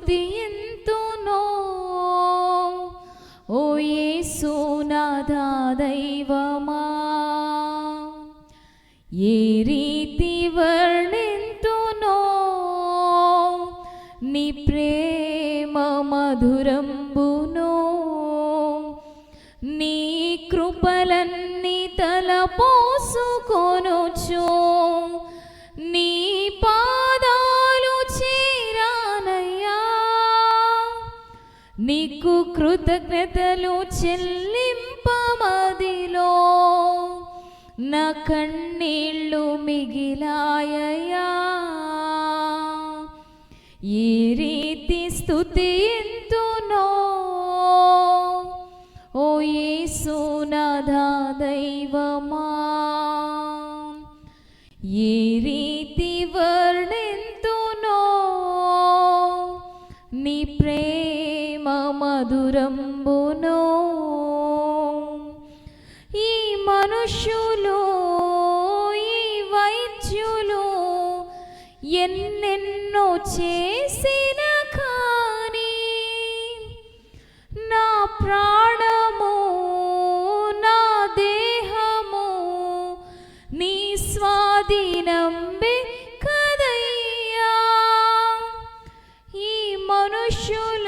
స్థుతి ఎంతునో? ఓ యేసు దైవమా ఏ రీతి వర్ణింతునో? నీ ప్రేమ మధురంబునో? నీ కృపలన్నీ తలపోసుకొనుచు? నీ నీకు కృతజ్ఞతలు చెల్లింపమదిలో. నా కన్నీళ్ళు మిగిలాయయా ఈ రీతి స్థుతి ఎంతునో ఓ యేసు దైవమా. ఈ రీతి మధురంబును ఈ మనుష్యులు ఈ వైద్యులు ఎన్నెన్నో చేసిన కానీ నా ప్రాణము నా దేహము నీ స్వాధీనంబే కదయ్యా. ఈ మనుష్యులు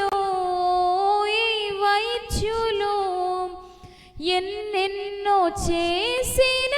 ఎన్నెన్నో చేసిన